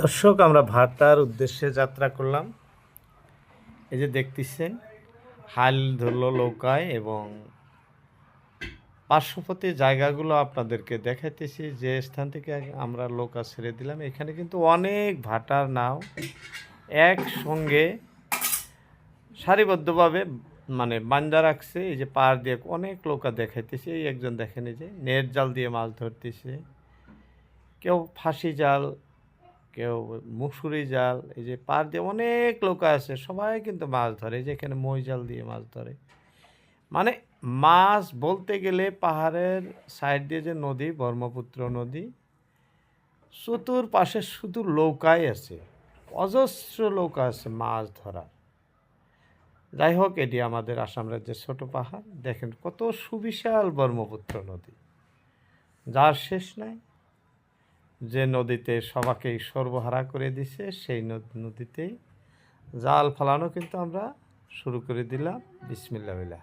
দর্শক, আমরা ভাটার উদ্দেশ্যে যাত্রা করলাম। এই যে দেখতেছেন, হাল ধরলো নৌকায় এবং পার্শ্ববর্তী জায়গাগুলো আপনাদেরকে দেখাইতেছি। যে স্থান থেকে আমরা নৌকা ছেড়ে দিলাম। এখানে কিন্তু অনেক ভাটার নাও একসঙ্গে সারিবদ্ধভাবে মানে বান্দা রাখছে। এই যে পার দিয়ে অনেক নৌকা দেখাইতেছে। এই একজন দেখেন এই যে, নেট জাল দিয়ে মাছ ধরতেছে। কেউ ফাঁসি জাল, কেউ মুসুরি জাল, এই যে পার দিয়ে অনেক লোক আছে, সবাই কিন্তু মাছ ধরে, এই যে এখানে মই জাল দিয়ে মাছ ধরে। মানে মাছ বলতে গেলে পাহাড়ের সাইড দিয়ে যে নদী, ব্রহ্মপুত্র নদী, চতুর্পাশে শুধু নৌকাই আছে, অজস্র নৌকা আছে মাছ ধরা যাই হোক, এটি আমাদের আসাম রাজ্যের ছোট পাহাড়। দেখেন কত সুবিশাল ব্রহ্মপুত্র নদী। যার শেষ নাই। যে নদীতে সবাকেই সর্বহারা করে দিছে, সেই নদ- নদীতেই জাল ফালানো কিন্তু আমরা শুরু করে দিলাম। বিসমিল্লা বিল্লাহ।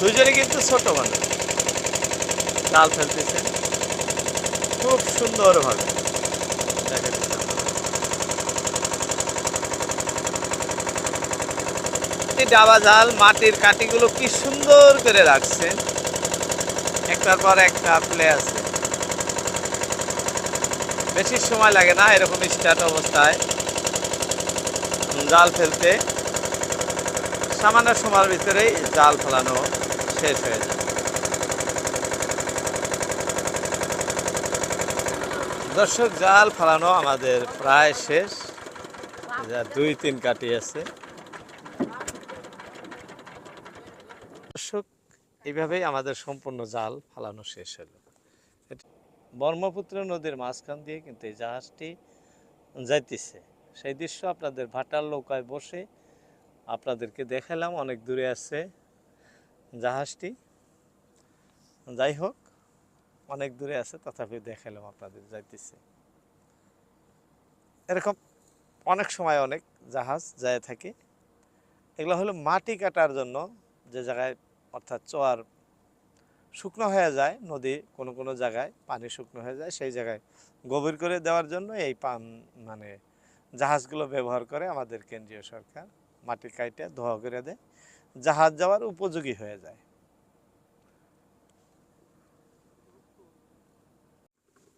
দুজনে কিন্তু ছোট মানুষ। জাল ফেলতেছে। খুব সুন্দরভাবে। দেখা ডাবা জাল, মাটির কাঠিগুলো কি সুন্দর করে রাখছে। একটার পর একটা প্লে আছে। বেশি সময় লাগে না এরকম স্টার্ট অবস্থায়। জাল ফেলতে। সামান্য সময়ের ভিতরেই জাল ফেলানো শেষ হয়ে যায়। দর্শক, জাল ফেলানো আমাদের প্রায় শেষ। যা দুই তিন কাটি আছে দর্শক, এইভাবেই আমাদের সম্পূর্ণ জাল ফালানো শেষ হলো। ব্রহ্মপুত্র নদীর মাঝখান দিয়ে কিন্তু এই জাহাজটি যাইতেছে। সেই দৃশ্য আপনাদের ভাটার নৌকায় বসে আপনাদেরকে দেখালাম, অনেক দূরে আছে জাহাজটি। যাই হোক, অনেক দূরে আছে, তথাপি দেখালাম আপনাদের, যাইতেছে। এরকম অনেক সময় অনেক জাহাজ যায় থাকে। এগুলো হলো মাটি কাটার জন্য যে জায়গায় অর্থাৎ চোয়ার শুকনো হয়ে যায়, নদী কোনো কোনো জায়গায় পানি শুকনো হয়ে যায়, সেই জায়গায় গভীর করে দেওয়ার জন্য এই পান মানে জাহাজগুলো ব্যবহার করে আমাদের কেন্দ্রীয় সরকার মাটি কাইটে ধোয়া করে দেয়। জাহাজ যাওয়ার উপযোগী হয়ে যায়।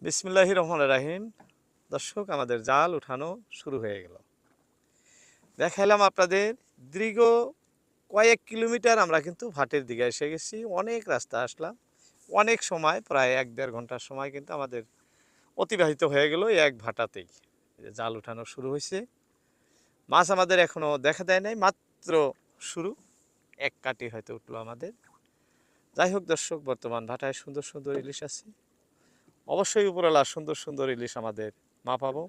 বিসমিল্লাহ রহমান রাহিম। দর্শক, আমাদের জাল উঠানো শুরু হয়ে গেল। দেখাইলাম আপনাদের দীর্ঘ কয়েক কিলোমিটার আমরা কিন্তু ভাটের দিকে এসে গেছি, অনেক রাস্তা আসলাম, অনেক সময়, প্রায় এক দেড় ঘণ্টার সময় কিন্তু আমাদের অতিবাহিত হয়ে গেল এক ভাটাতেই। জাল উঠানো শুরু হয়েছে। মাছ আমাদের এখনও দেখা দেয় নাই, মাত্র শুরু, এক কাটি হয়তো উঠল আমাদের। যাই হোক দর্শক, বর্তমান ভাটায় সুন্দর সুন্দর ইলিশ আছে। অবশ্যই উপরওয়ালা সুন্দর সুন্দর ইলিশ আমাদের মা পাবো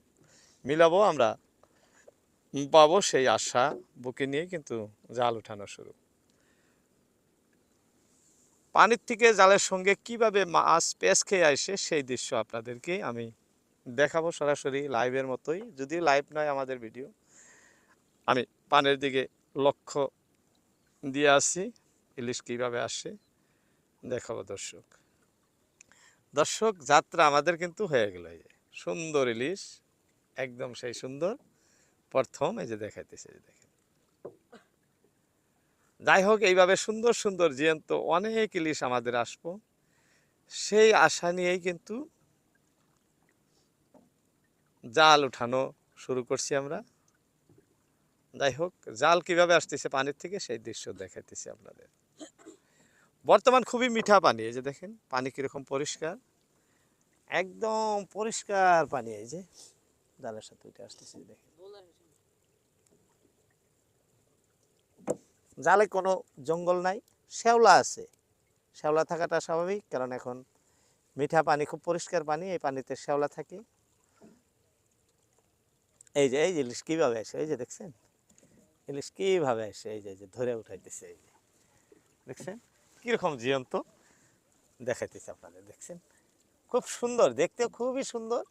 মিলাবো আমরা। পাবো সেই আশা বুকে নিয়ে কিন্তু জাল উঠানো শুরু। পানির থেকে জালের সঙ্গে কীভাবে মাছ পেঁচ খেয়ে আসে সেই দৃশ্য আপনাদেরকে আমি দেখাবো সরাসরি লাইভের মতোই। যদি লাইভ নয় আমাদের ভিডিও আমি পানের দিকে লক্ষ্য দিয়ে আসি, ইলিশ কীভাবে আসে দেখাবো দর্শক। দর্শক, যাত্রা আমাদের কিন্তু হয়ে গেল সুন্দর ইলিশ, একদম সেই সুন্দর। প্রথম এই যে দেখাইতেছে দেখেন। যাই হোক, এইভাবে সুন্দর সুন্দর জিয়ন্ত অনেক ইলিশ আমাদের আসব। সেই আশা নিয়েই কিন্তু জাল উঠানো শুরু করছি আমরা। যাই হোক, জাল কীভাবে আসতেছে পানির থেকে সেই দৃশ্য দেখাইতেছি আপনাদের। বর্তমান খুবই মিঠা পানি, এই যে দেখেন, পানি কীরকম পরিষ্কার। একদম পরিষ্কার পানি, এই যে। জালের সাথে উঠে আসতেছে দেখেন। জালে কোনো জঙ্গল নাই, শ্যাওলা আছে। শ্যাওলা থাকাটা স্বাভাবিক, কারণ এখন মিঠা পানি, খুব পরিষ্কার পানি, এই পানিতে শ্যাওলা থাকে। এই যে, এই ইলিশ কীভাবে আসে, এই যে দেখছেন? ইলিশ কীভাবে আসে, এই যে এই যে ধরে উঠাইতেছে, এই যে। দেখছেন? কীরকম জীবন্ত? দেখাইতেছে আপনাদের, দেখছেন? খুব সুন্দর, দেখতেও খুবই সুন্দর।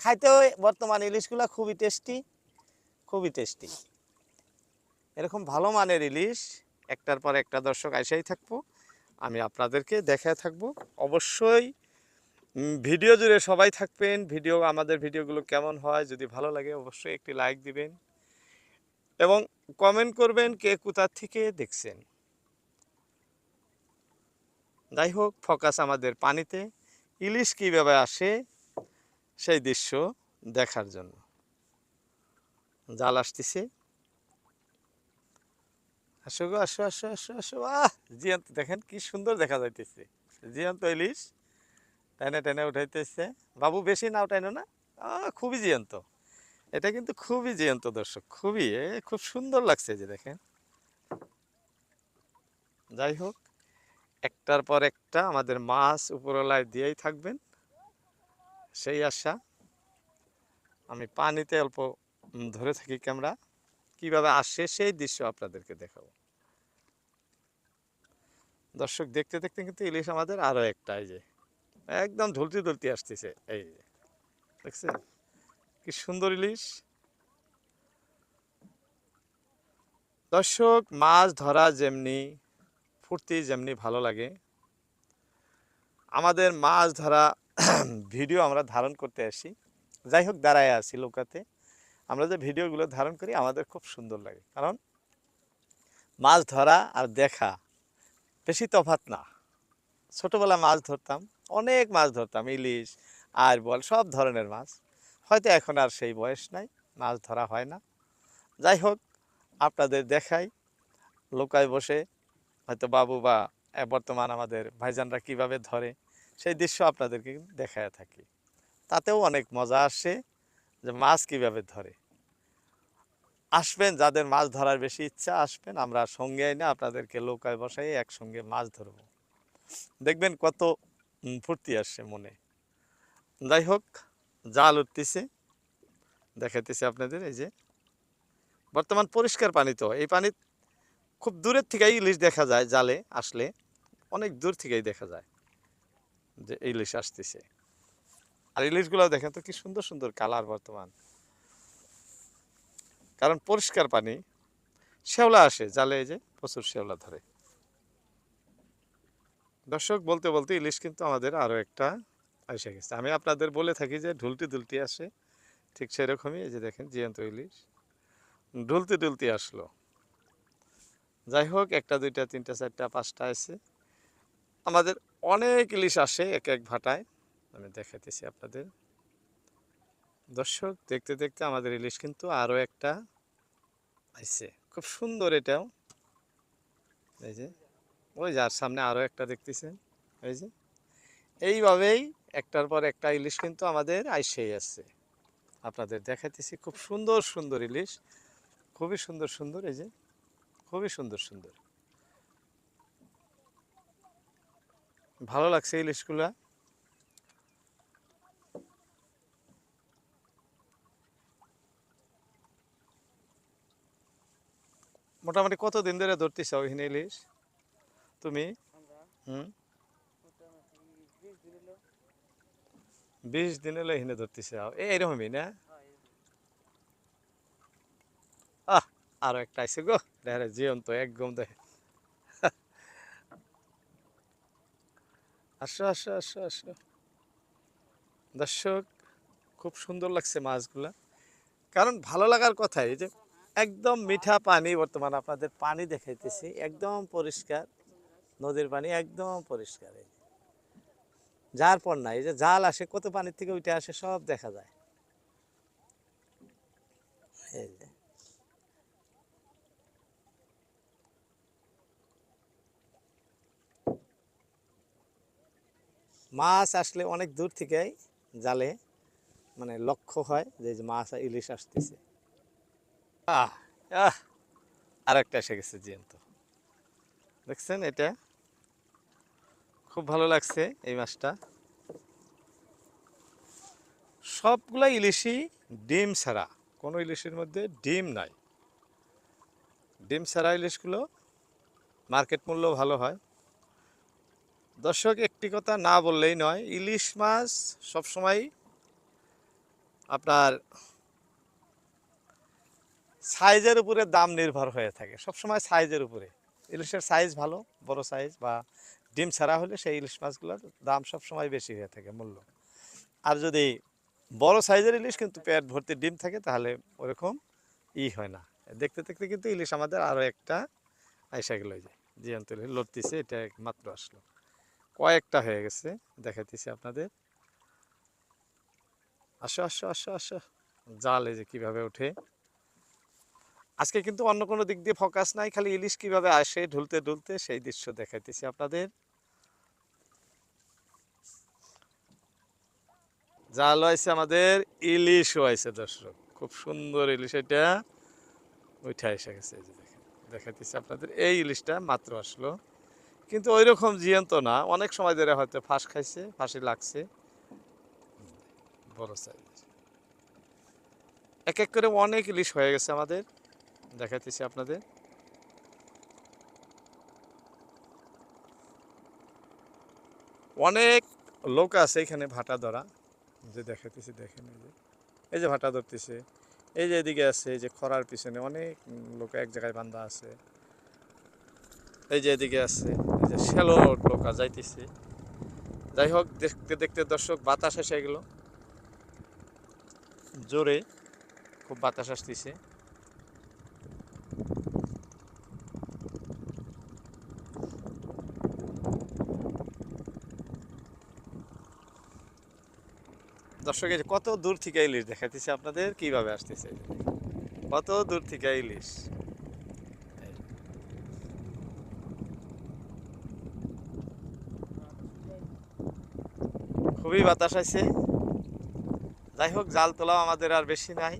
খাইতেও বর্তমান ইলিশগুলো খুবই টেস্টি খুবই টেস্টি। এরকম ভালো মানের ইলিশ, একটার পর একটা দর্শক আইসাই থাকব। আমি আপনাদেরকে দেখায় থাকব। অবশ্যই ভিডিও জুড়ে সবাই থাকবেন। ভিডিও, আমাদের ভিডিওগুলো কেমন হয়, যদি ভালো লাগে অবশ্যই একটি লাইক দিবেন এবং কমেন্ট করবেন কে কোথা থেকে দেখছেন। যাই হোক, ফোকাস আমাদের পানিতে। ইলিশ কীভাবে আসে সেই দৃশ্য দেখার জন্য। জাল আসতেছে। আসো গো আসো আসো আসো আসো আহ, জিয়ান্ত, দেখেন কি সুন্দর দেখা যাইতেছে। জিয়ান্ত ইলিশ, টেনে টেনে উঠাইতেছে। বাবু, বেশি নাও টাইনো না? খুবই জিয়ন্ত। এটা কিন্তু খুবই জিয়ন্ত দর্শক, খুবই। খুব সুন্দর লাগছে যে দেখেন। যাই হোক, একটার পর একটা আমাদের মাছ উপরলায় দিয়েই থাকবেন। সেই আশা। আমি পানিতে অল্প ধরে থাকি ক্যামেরা। কীভাবে আসে সেই দৃশ্য আপনাদেরকে দেখাবো। দর্শক, দেখতে দেখতে কিন্তু ইলিশ আমাদের আরও একটা এই যে, একদম ঢুলতি ঢুলতি আসতেছে, এই যে, দেখছেন? কি সুন্দর ইলিশ। দর্শক, মাছ ধরা যেমনি, ফুর্তি যেমনি ভালো লাগে, আমাদের মাছ ধরা ভিডিও আমরা ধারণ করতে আসি। যাই হোক, দাঁড়ায় আছি লোকাতে। আমরা যে ভিডিওগুলো ধারণ করি, আমাদের খুব সুন্দর লাগে। কারণ মাছ ধরা আর দেখা বেশি তফাৎ না। ছোটবেলা মাছ ধরতাম, অনেক মাছ ধরতাম, ইলিশ আর বল সব ধরনের মাছ। হয়তো এখন আর সেই বয়স নাই, মাছ ধরা হয় না। যাই হোক, আপনাদের দেখাই, লোকায় বসে হয়তো বাবু বা বর্তমান আমাদের ভাইজানরা কীভাবে ধরে, সেই দৃশ্য আপনাদেরকে দেখায় থাকি। তাতেও অনেক মজা আসে। যে মাছ কীভাবে ধরে? আসবেন যাদের মাছ ধরার বেশি ইচ্ছা, আসবেন। আমরা সঙ্গে এনে আপনাদেরকে নৌকায় বসাই, একসঙ্গে মাছ ধরবো। দেখবেন কত ফুর্তি আসছে মনে। যাই হোক, জাল উঠতেছে। দেখাইতেছে আপনাদের, এই যে। বর্তমান পরিষ্কার পানি তো, এই পানি খুব দূরের থেকেই ইলিশ দেখা যায় জালে আসলে। অনেক দূর থেকেই দেখা যায় যে ইলিশ আসতেছে। আর ইলিশগুলো দেখেন তো কি সুন্দর সুন্দর কালার বর্তমান। কারণ পরিষ্কার পানি, শ্যাওলা আসে, জালে যে প্রচুর শ্যাওলা ধরে। দর্শক, বলতে বলতে ইলিশ কিন্তু আমাদের আরও একটা এসে গেছে। আমি আপনাদের বলে থাকি যে ঢুলটি দুলটি আসে, ঠিক সেরকমই এই যে দেখেন জিয়ন্ত ইলিশ। ঢুলতে ঢুলতে আসলো। যাই হোক, একটা, দুইটা, তিনটা, চারটা, পাঁচটা আছে আমাদের অনেক ইলিশ আসে এক এক ভাটায়। আমি দেখাইতেছি আপনাদের। দর্শক, দেখতে দেখতে আমাদের ইলিশ কিন্তু আরও একটা আইছে। খুব সুন্দর এটাও। এই যে, ওই যার সামনে আরও একটা দেখতেছেন। এই যে, এইভাবেই একটার পর একটা ইলিশ কিন্তু আমাদের আইসেই আসছে আপনাদের দেখাইতেছি, খুব সুন্দর সুন্দর ইলিশ। খুবই সুন্দর সুন্দর, এই যে, খুবই সুন্দর সুন্দর। ভালো লাগছে ইলিশগুলা। মোটামুটি কত দিন ধরে ধরতেছ ওইখানে ইলিশ? তুমি? হুম? বিশ দিন হলো এখানে ধরতেছে। এইরকমই না? আহ, আরও একটা আইসে গো। দেখে জীবন্ত একদম দেখে আসো আসো আসো আসো। দর্শক, খুব সুন্দর লাগছে মাছগুলা। কারণ ভালো লাগার কথা এই যে একদম মিঠা পানি বর্তমান আপনাদের পানি দেখাইতেছি। একদম পরিষ্কার। নদীর পানি একদম পরিষ্কার যার পর নাই যে জাল আসে, কত পানির থেকে উঠে আসে সব দেখা যায়। মাছ আসলে অনেক দূর থেকেই জালে মানে লক্ষ্য হয় যে মাছ ইলিশ আসতেছে। আহ আহ আর একটা এসে গেছে জিয়ন্ত। দেখছেন এটা? খুব ভালো লাগছে এই মাছটা। সবগুলা ইলিশই ডিম ছাড়া, কোনো ইলিশের মধ্যে ডিম নাই। ডিম ছাড়া ইলিশগুলো মার্কেট মূল্য ভালো হয়। দর্শক, একটি কথা না বললেই নয়, ইলিশ মাছ সবসময় আপনার সাইজের উপরে দাম নির্ভর হয়ে থাকে। সবসময় সাইজের উপরে। ইলিশের সাইজ ভালো, বড় সাইজ বা ডিম ছাড়া হলে সেই ইলিশ মাছগুলোর দাম সব সময় বেশি হয়ে থাকে মূল্য। আর যদি বড় সাইজের ইলিশ কিন্তু পেট ভর্তি ডিম থাকে, তাহলে ওরকম ই হয় না। দেখতে দেখতে কিন্তু ইলিশ আমাদের আরও একটা আইসা গেল যায় জিয়ান্ত ইলিশ লড়তিছে, এটা মাত্র আসলো। কয়েকটা হয়ে গেছে, দেখাইতেছি আপনাদের। আসো আসো আসো আসো। জাল এই যে কীভাবে ওঠে। আজকে কিন্তু অন্য কোনো দিক দিয়ে ফোকাস নাই, খালি ইলিশ কীভাবে আসে ঢুলতে ঢুলতে সেই দৃশ্য দেখাইতেছি আপনাদের। জাল হয়েছে আমাদের, ইলিশ হয়েছে দর্শক। খুব সুন্দর ইলিশ এটা। ওইটা এসে গেছে দেখাইতেছি আপনাদের, এই ইলিশটা মাত্র আসলো। কিন্তু ওই রকম জিয়ন্ত না। অনেক সময় ধরে হয়তো ফাঁস খাইছে, ফাঁসি লাগছে। বড় সাইজ এক এক করে অনেক ইলিশ হয়ে গেছে আমাদের। দেখাইতেছি আপনাদের। অনেক লোক আছে এখানে ভাটা ধরা। যে দেখাইতেছি, দেখেন এই যে। এই যে ভাটা ধরতেছে। এই যে এদিকে আছে, এই যে খরার পিছনে অনেক লোক এক জায়গায় বান্ধা আছে। এই যে এদিকে আছে, এই যে শ্যালো লোকা যাইতেছে। যাই হোক, দেখতে দেখতে দর্শক, বাতাস এসে গেল। জোরে খুব বাতাস আসতেছে। দর্শক, এই কত দূর থেকে ইলিশ দেখাইতেছি আপনাদের? কীভাবে আসতেছে। কত দূর থেকে ইলিশ? খুবই বাতাস আছে। যাই হোক, জাল তোলাও আমাদের আর বেশি নাই।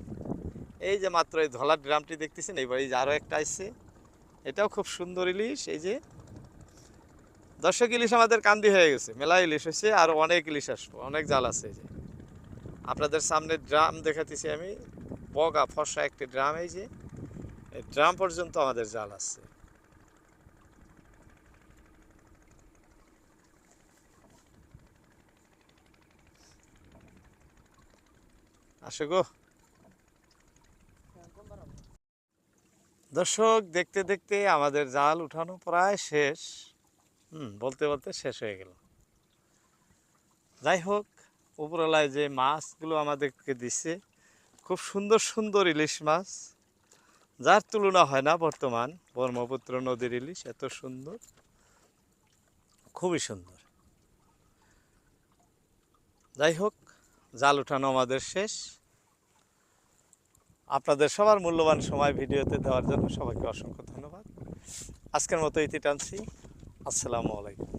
এই যে মাত্র এই ধলার ড্রামটি দেখতেছেন, এইবার এই যে আরও একটা আসছে এটাও খুব সুন্দর ইলিশ, এই যে। দর্শক, ইলিশ আমাদের কান্দি হয়ে গেছে। মেলা ইলিশ হয়েছে, আর অনেক ইলিশ আসব, অনেক জাল আছে এই যে। আপনাদের সামনে ড্রাম দেখাতেছি আমি। বগা ফর্সা একটি ড্রাম, এই যে। ড্রাম পর্যন্ত আমাদের জাল আছে। আসো গো। দর্শক, দেখতে দেখতে আমাদের জাল উঠানো প্রায় শেষ। হুম, বলতে বলতে শেষ হয়ে গেল। যাই হোক উপরলায় যে মাছগুলো আমাদেরকে দিচ্ছে খুব সুন্দর সুন্দর ইলিশ মাছ। যার তুলনা হয় না বর্তমান, ব্রহ্মপুত্র নদীর ইলিশ, এত সুন্দর। খুবই সুন্দর। যাই হোক, জাল উঠানো আমাদের শেষ। আপনাদের সবার মূল্যবান সময় ভিডিওতে দেওয়ার জন্য সবাইকে অসংখ্য ধন্যবাদ। আজকের মতো ইতি টানছি আসসালামু আলাইকুম।